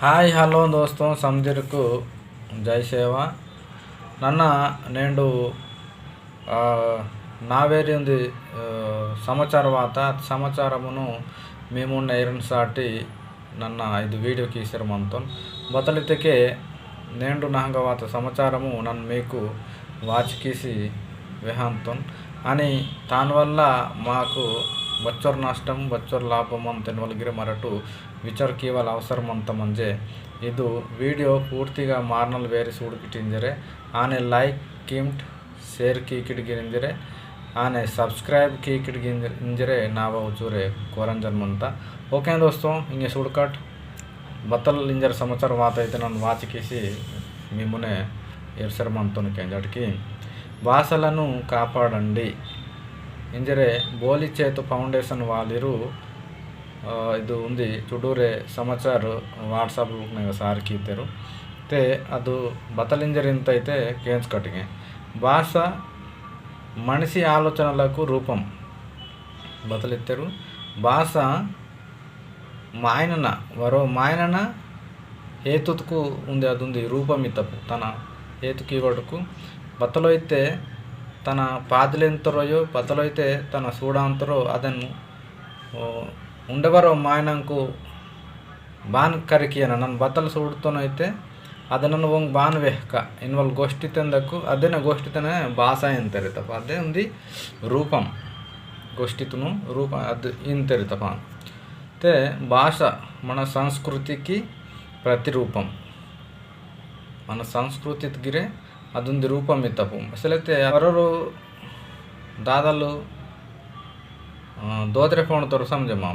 Hi hello ದೋಸ್ತೋ ಸಮದಿರಕು ಜೈ ಸೇವ ನನ್ನ నేడు ఆ, నావేరి ఉంది ఆ, సమాచార వాత సమాచారమును మేము ನೈರನ್ ಸಾಟಿ ನನ್ನ ಇದು ವಿಡಿಯೋ ಕೀಸರ್ ಮಂತನ್ ಬತಲಿತಕ್ಕೆ నేడు నహంగవాత సమాచారము నన్ను మీకు వాచ్ కీసి విహాంతన్ అని దానివల్ల మాకు ಬಚ್ಚರ್ ನಷ್ಟಂ ಬಚ್ಚರ್ ಲಾಭಂ ಅಂತ ಒಳಗಿರೆ ಮರಟು ವಿಚಾರಕ್ಕೆ ಇವಾಗ ಅವಸರ ಅಂತ ಮುಂಜೆ ಇದು వీడియో పూర్తిగా మార్నల్ వేరిస్ ಹುಡುಕಿಟ್ಟಿದ್ದಾರೆ ಆನೆ ಲೈಕ್ ಕಿಮ್ಟ್ ಶೇರ್ ಕೀಕಿಟ್ಗಿರಿಂದಿರೆ ಆನೆ ಸಬ್ಸ್ಕ್ರೈಬ್ ಕೀಕಿಟ್ಗಿಂದಿರೆ ನಾವು ಚೂರೆ ಕೋರಂಜನ್ ಅಂತ ఓకే దోస్తం ఇంకే చూడకట్ బత్తలు ఇంజర సంవత్సరం వాత అయితే నన్ను వాచికేసి మేమునే ఎరుసరమంతోని కిందటికి భాషలను కాపాడండి. ఇంజరే బోలి చేతు ఫౌండేషన్ వాళ్ళిరు ಇದು ಒಂದು ಚುಡೂರೆ ಸಮಾಚಾರ ವಾಟ್ಸಪ್ ಗ್ರೂಪ್ನಾಗ ಸಾರ್ಕಿ ಇದ್ದರು అది ಅದು ಬತಲಿಂಜರಿ ಅಂತೈತೆ ಕೇನ್ಸ್ ಕಟ್ಟಿಗೆ ಭಾಷ మనిషి ఆలోచనలకు రూపం బతలెత్తారు భాష మాయనన వరో మాయనన హేతుకు ఉంది అది ఉంది రూపం ఇతపు తన హేతుకి కొడుకు బతలో అయితే తన పాదలెంతరోయో బతలో అయితే తన సూడాంతరో అతను ఉండవరో మాయనంకు బాన్ కరికి అన నన్ను బతలు చూడుతూనైతే అది నన్ను వంగ్ బాన్ వెహక. ఇన్ వాళ్ళు గోష్ఠి తెందకు అదే నా గోష్ఠి తనే భాష అయిన తెరితప్ప అదే ఉంది రూపం. గోష్ఠితను రూపం అది ఇన్ తెరితప్ప అయితే భాష మన సంస్కృతికి ప్రతిరూపం. మన సంస్కృతి గిరే అది ఉంది రూపం తప్పు అయితే ఎవరు దాదాలు దోతరే ఫోన్ తోరు సమజమ్మా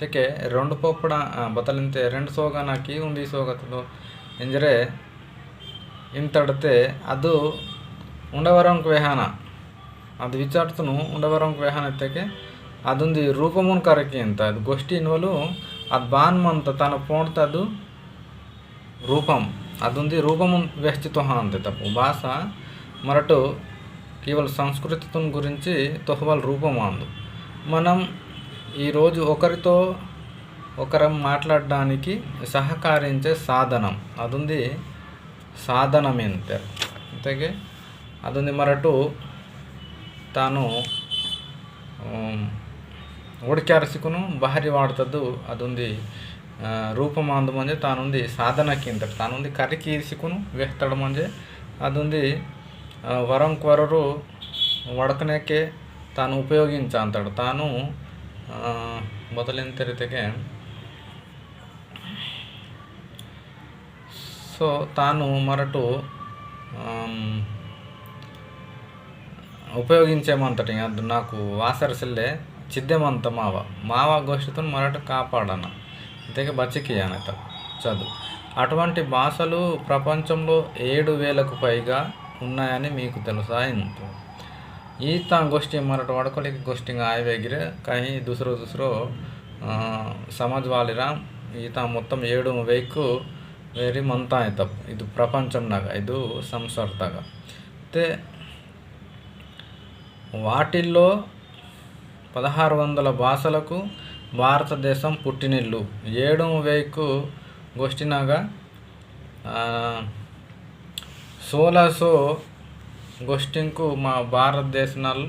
ಅದಕ್ಕೆ ರೊಂಡು ಪೋಪಡ ಬತ್ತಲಂತೆ ರೆಂಡು ಸೋಗನಾಕಿ ಒಂದು ಈ ಸೋಗತ್ತದು ಎಂದರೆ ಇಂತಡತೆ ಅದು ఉండవరంకు వేహాన అది విచార్తను ఉండవరంకు వేహాన ఎత్తకే అది ఉంది రూపమున్ కరకి ఎంత అది గొష్టి ఇన్వలు అది బాన్మంత తన పోంటదు రూపం ಅದೊಂದು ರೂಪಮುನ್ ವ್ಯಸ್ತಿತ್ವ ಅಂತೆ ತಪ್ಪು ಭಾಷ ಮರಟು ಕೇವಲ ಸಂಸ್ಕೃತಿ ಗುరించి ತೊಹಬಲ್ ರೂಪಮಾಂದು మనం ఈరోజు ఒకరితో ఒకరం మాట్లాడడానికి సహకరించే సాధనం అదుంది సాధనం అంతే అంతేగే అదుంది మరటు తాను ಹುಡುಕ್ಯಾರಿಸಿಕನು ಭಾರಿ ವಾಡ್ತದ್ದು ಅದೊಂದು ರೂಪ ಮಾಂದು ಮಂಜೆ ತಾನುಂದಿ ಸಾಧನಕ್ಕಿಂತ ತಾನುಂದಿ ಕರಿಕಿ ಇರಿಸಿಕನು ವ್ಯಕ್ತಡ ಮಂಜೆ ಅದೊಂದು వరంకు వరరు వడకనేకే తాను ఉపయోగించ అంటాడు తాను ಮೊದಲಿನ ತೆರೆತೆಗೆ సో తాను మరటు ఆమ్, ఉపయోగించేమంతటి ಅದು నాకు వాసరసల్లే చిద్దెమంత మావ మావ గోష్ఠితో మరట కాపాడన ఇంతకే బచ్చికియానత చదువు అటువంటి భాషలు ప్రపంచంలో ఏడు వేలకు పైగా ఉన్నాయని మీకు తెలుసా ఇంత ಈತ ಗೋಷ್ಠಿ ಮರಾಠ ವಡ್ಕೊಲಿಕ್ಕೆ ಗೋಷ್ಠಿಂಗ ಆಯ್ವೇಗಿರೆ ಕಾಯಿ ದುಸರೋ ದುಸರೋ సమాజ్ వాలిరా ఈత మొత్తం ఏడు వెయ్యికు వేరి మంత ಆಯ್ತಪ್ಪ ಇದು ಪ್ರಪಂಚಂನಾಗ ಇದು ಸಂಸಾರದಾಗ అయితే వాటిల్లో పదహారు వందల భాషలకు భారతదేశం పుట్టినిల్లు ఏడు వెయ్యికు గోష్ఠినాగా సోలాసో గొస్టింకు మా భారతదేశనాలు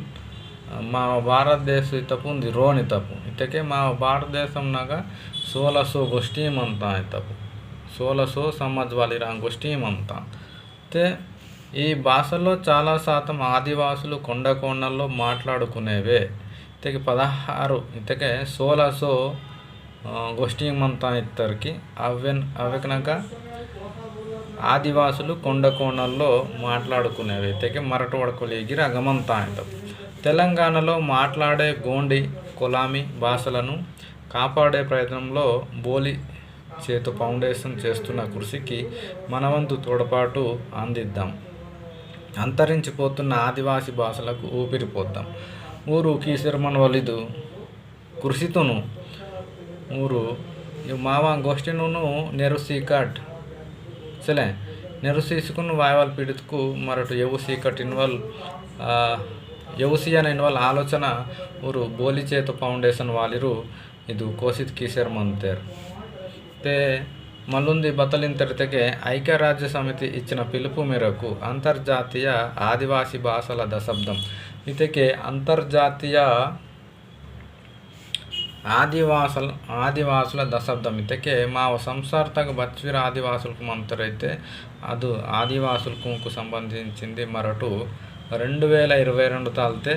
మా భారతదేశ ఉంది రోని తప్పు ಇತ್ತಕ್ಕೆ మా భారతదేశం ಸೋಲ సోలసో ಗೋಷ್ಠೀಮ್ అంతా తప్పు సోల సో సమాజ్వాలి రాంగోష్ఠీం అంతా అయితే ఈ భాషలో చాలా శాతం ఆదివాసులు కొండ కోణల్లో మాట్లాడుకునేవే. ఇతకి పదహారు ఇతకే సోల సో గోష్ఠీం అంతా ఇద్దరికి అవెన్ అవెకనక ఆదివాసులు కొండకోణల్లో మాట్లాడుకునే వ్యక్తికి మరటవాడ ఎగిరి అగమంతా అంటారు తెలంగాణలో మాట్లాడే గోండి కొలామి భాషలను కాపాడే ప్రయత్నంలో బోలి చేతు ఫౌండేషన్ చేస్తున్న కృషికి మనవంతు తోడపాటు అందిద్దాం. అంతరించిపోతున్న ఆదివాసి భాషలకు ఊపిరిపోద్దాం. ఊరు కీశర్మన్ వలిదు కృషితోను. ఊరు మావా గోష్ఠిను నెరు సీకాట్ Selain నిరసీసుకున్న వాయువాల పీడితకు మరొక యవసి కట్ ఇన్వాల్ ಯೌಸಿ ಅನ ಇನ್ವಲ್ ಆಲೋಚನ ಅವರು ಬೋಲಿಚೇತು ఫౌండేషన్ వాలిరు ఇది ಕೋಸಿತ್ ಕೀಸರ್ ಮಂತೇರ್ తే మల్లుంది బతలింతరితకే ఐక్యరాజ్య సమితి ఇచ్చిన పిలుపు మేరకు అంతర్జాతీయ ఆదివాసీ భాషల దశాబ్దం. ఇతకే అంతర్జాతీయ ఆదివాసుల ఆదివాసుల దశబ్దం ఇతకే మా సంసార్తకు ಬಚ್ವೀರ ఆదివాసులకు మంతరైతే అది ఆదివాసులకు సంబంధించింది మరటు రెండు వేల ఇరవై రెండు తాలితే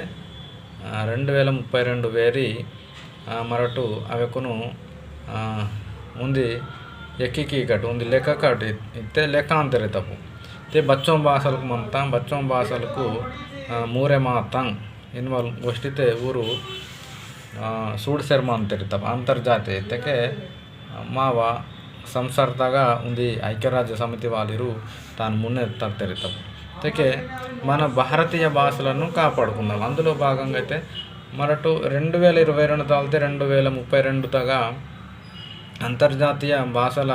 రెండు వేల ముప్పై రెండు వేరి మరటు అవకును ఉంది ఎక్కికి కట్టు ఉంది లెక్క కట్టు ఇతే లెక్కాంతరే తప్పు తే బచ్చం భాషలకు మంత బచ్చం భాషలకు మూరే మాతం ఇన్వాల్వ్ గొష్టితే ఊరు ಸೂಡ್ ಶರ್ಮ ಅಂತಿರ್ತಾವ అంతర్జాతీయతకే మావ సంసర్తగా ఉంది ఐక్యరాజ్య సమితి వాళ్ళు తాను మున్నెత్తిరుతాం అయితే మన భారతీయ భాషలను కాపాడుకుందాం అందులో భాగంగా అయితే మరటు రెండు వేల ఇరవై రెండు తాగితే రెండు వేల ముప్పై రెండు తగా అంతర్జాతీయ భాషల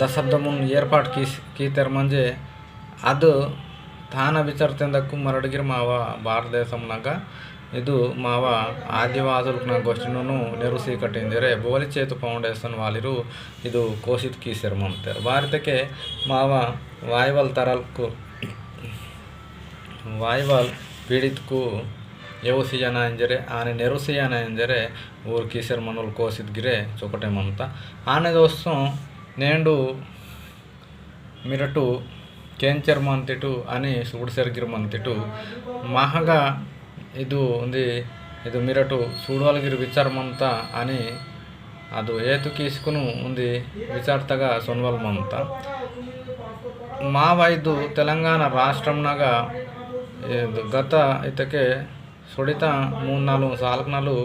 దశాబ్దమును ఏర్పాటు కీ కీతెరమంజే ಅದು ತಾನ ವಿಚಾರತೆಂದಕ್ಕೂ ಮರಡಿಗಿರ ಮಾವ ಭಾರತದೇಶಂನಾಗ ಇದು ಮಾವ ಆದಿವಾಸಲು ಗೊಷ್ಟಿನೂ ನೆರಸಿ ಕಟ್ಟಿಂದಿರೆ ಬೋಲಿ ಚೇತು ಫೌಂಡೇಶನ್ ವಾಲಿರು ಇದು ಕೋಶಿತ್ ಕೀಸರ್ ಮಾಡ್ತಾರೆ ಭಾರತಕ್ಕೆ ಮಾವ ವಾಯ್ವಾಲ್ ತರಲ್ಕು ವಾಯ್ವಾಲ್ ಪೀಡಿತ್ಕು ಯವಸಿಯನ ಎಂದರೆ ಆನೆ ನೆರುಸಿಯನ ಎಂದರೆ ಊರು ಕೀಸರ್ ಮನೋಲ್ ಕೋಸಿದ್ಗಿರೆ ಚೊಕಟೆ ಮಂತ ಆನೆ ದೋಸ್ತು ನೇಂಡು మిరటు కేంచర్మంతిటు అని సూడిసెరిగిరమంతిటు మహగా ఇది ఉంది. ఇది మీరు అటు విచారమంత అని అది ఏతు తీసుకును ఉంది విచారతగా సొనవలమంత. మా వైదు తెలంగాణ రాష్ట్రంనగా గత ఇతకే సుడిత మూడు నాలుగు సాలకు సాలకనాలు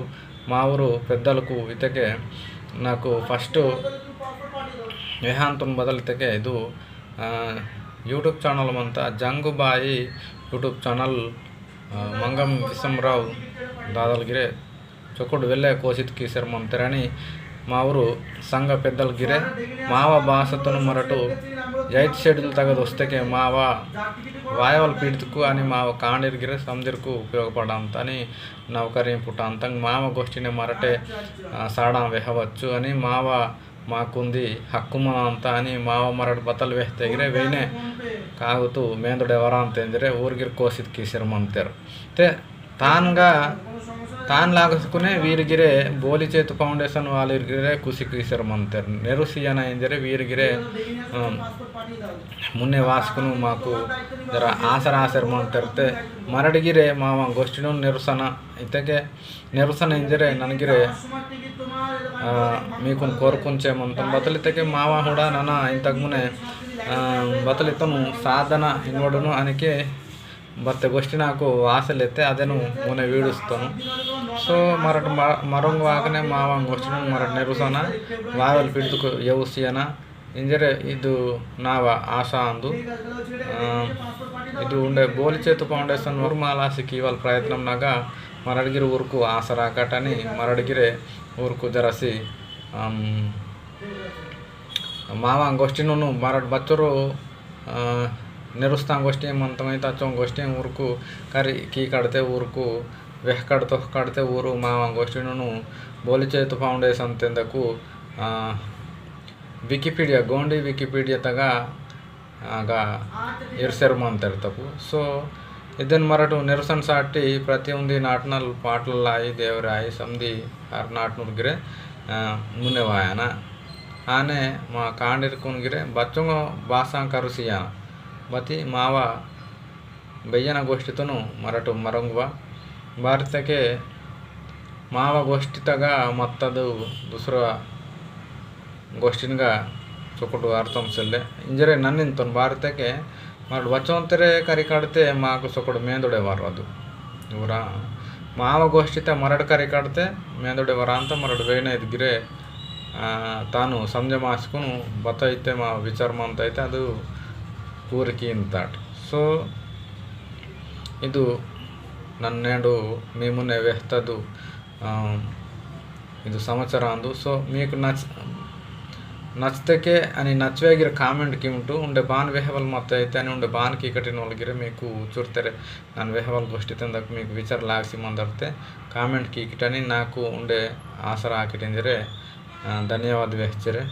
మా ఊరు పెద్దలకు ఇతకే నాకు ఫస్ట్ విహాంతం బదలితే ఇది యూట్యూబ్ ఛానల్ అంతా జంగుబాయి యూట్యూబ్ ఛానల్ మంగం విశ్వంరావు దాదాలగిరే చొక్కుడు వెళ్ళే కోసిత్ కీసర్ మంతరని మా ఊరు సంఘ పెద్దల గిరే మావ భాషతను మరటు జైట్ షెడ్యూల్ తగదు వస్తేకే మావ వాయవల్ పీడితకు అని మావ కాండీర్ గిరే సమజర్కు ఉపయోగపడంత అని నౌకర్యం నౌకరింపుట అంత మావ గోష్ఠిని మరటే సాడం వెహవచ్చు అని మావ మాకుంది హక్కు ಅಂತ అని ಮಾವ ಮರಡು ಬತ್ತಲು ವೆಹ್ತೆಗಿರೆ ವೇನೆ ಕಾಗುತು ಮೇಂದುಡೆ ವರ ಅಂತಂದ್ರೆ ಊರಿಗಿರ್ ಕೋಸಿದ್ ಕೀಸಿರ್ ಮಂತೇರು ತೆ ತಾನ್ಗ ತಾನ್ లాగసుకునే వీరిగిరే బోలి చేతు ఫౌండేషన్ వాళ్ళిరిగిరే కుసి కీసర్ మంతారు నెరుసియన ఎంజరే వీరిగిరే ಮುನ್ನೆ ವಾಸ್ಕುನು ಮಾಕು ಜರ ಆಸರ ಆಸರ ಮಂತಿರುತ್ತೆ ಮರಡಿಗಿರೆ ಮಾವ ಗೋಷ್ಠಿನೂ ನಿರಸನ ಇತಗೆ ನಿರಸನ ಎಂಜರೆ ನನಗಿರೆ మీకు కోరుకుంచేమంతం బతలితకి మావ కూడా నాన్న ఇంతకు మునే బతలితను సాధన ఇన్వడును అనికి బర్త్ గోష్ఠి నాకు ఆశలైతే అదే నువ్వు నేను వీడుస్తాను. సో మరొక మరొంగ వాకనే మావంగ వచ్చిన మరొక నెరుసాన? వారలు పిడుతుకు ఏవసీయన? ఇంజరే ఇది నా ఆశ అందు. ఇది ఉండే బోలి చేతు ఫౌండేషన్ నూర్మాలాసికి వాళ్ళ ప్రయత్నం నాగా మరడిగిరి ఊరుకు ఆశ రాకటని మరడిగిరే ఊరుకు జరసి మావంగ వచ్చిన మరడు బచ్చరు ನೆರುಸ್ತಾ ಗೋಷ್ಠಿ ಮಂತಮೈತ ಹಚ್ಚೋ ಗೋಷ್ಠಿ ಊರ್ಕು ಕರಿ ಕೀ ಕಡ್ತೆ ಊರ್ಕು వెహ కడతో కడితే ఊరు మా గోష్ఠిను బోలి చేతు ఫౌండేషన్ తెందకు ವಿಕಿಪೀಡಿಯಾ ಗೋಂಡಿ ವಿಕಿಪೀಡಿಯಾ ತಗ ಆಗ ಇರ್ಸೆರು ಅಂತಾರೆ ತಪ್ಪು ಸೊ ಇದನ್ನು ಮರಟು ನಿರಸನ ಸಾಟಿ ಪ್ರತಿಯೊಂದು ನಾಟ್ನಲ್ಲಿ ಪಾಟ್ಲಲ್ಲಾಯಿ ದೇವರಾಯಿ ಸಂಧಿ ಆರು ನಾಟ್ನೂರ್ಗಿರೆ ಮುನ್ನೆವಾಯನ ಆನೆ ಮಾ ಕಾಂಡಿರ್ಕುನ್ಗಿರೆ ಬಚ್ಚಂಗ ಬಾಸಾಂ ಕರುಸಿಯಾನ ಬತಿ ಮಾವ ಬಯ್ಯನಗೋಷ್ಠಿತನು ಮರಟು ಮರಂಗುವ. ಭಾರತಕ್ಕೆ ಮಾವ ಗೋಷ್ಠಿತಗ ಮತ್ತದು ದುಸರ ಗೋಷ್ಠಿನ್ಗ ಚೊಕುಟು ಅರ್ಥಂಸಲ್ಲೆ ಇಂಜರೆ ನನ್ನಿಂತನು ಭಾರತಕ್ಕೆ ಮರಡು ವಚೋಂತರೆ ಕರಿಕಾಡ್ತೆ ಮಾಕು ಸೊಕ್ಕಡು ಮೇಂದೊಡೆವಾರು ಅದು. ಇವರ ಮಾವಗೋಷ್ಠಿತ ಮರಡು ಕರಿಕಾಡ್ತೆ, ಮೇಂದುಡೆವಾರ ಅಂತ ಮರಡು ವೇಣ ಇದ್ಗಿರೆ ತಾನು ಸಂಜೆ ಮಾಸ್ಕು ಬತ್ತೈತೆ ಮಾ ವಿಚಾರ ಮಾಂತೈತೆ ಅದು ಪೂರಕಿ ಇನ್ ತಟ್ ಸೊ ಇದು ನನ್ನ ಮೇಮುನೆ ವ್ಯಹ್ತದು ಇದು ಸಮಾಚಾರ ಅಂದು. ಸೊ ಮೀಕು ನಚ್ ನಚ್ತಕ್ಕೆ ಅನಿ ನಚ್ವೆ ಆಗಿರ ಕಾಮೆಂಟ್ ಕಿ ಉಂಟು ಉಂಡೆ ಬಾನ್ ವೆಹವಲ್ ಮತ್ತೆ ಐತೆ ಅನಿ ಉಂಡೆ ಬಾನ್ ಕಿ ಕಟ್ಟಿನ ಒಳಗಿರೆ ಮೀಕು ಚುರ್ತಾರೆ ನಾನು ವೆಹವಲ್ ಗೋಷ್ಠಿ ತಂದ ಮೀಕು ವಿಚಾರ ಲಾಗಿಸಿ ಮಂದರ್ತೆ. ಕಾಮೆಂಟ್ ಕಿ ಕಿಟ್ಟಿ ನಾಲ್ಕು ಉಂಡೆ ಆಸರ ಹಾಕಿಟ್ಟಿಂದಿರೆ ಧನ್ಯವಾದ ವ್ಯಹಚ್ಚರೆ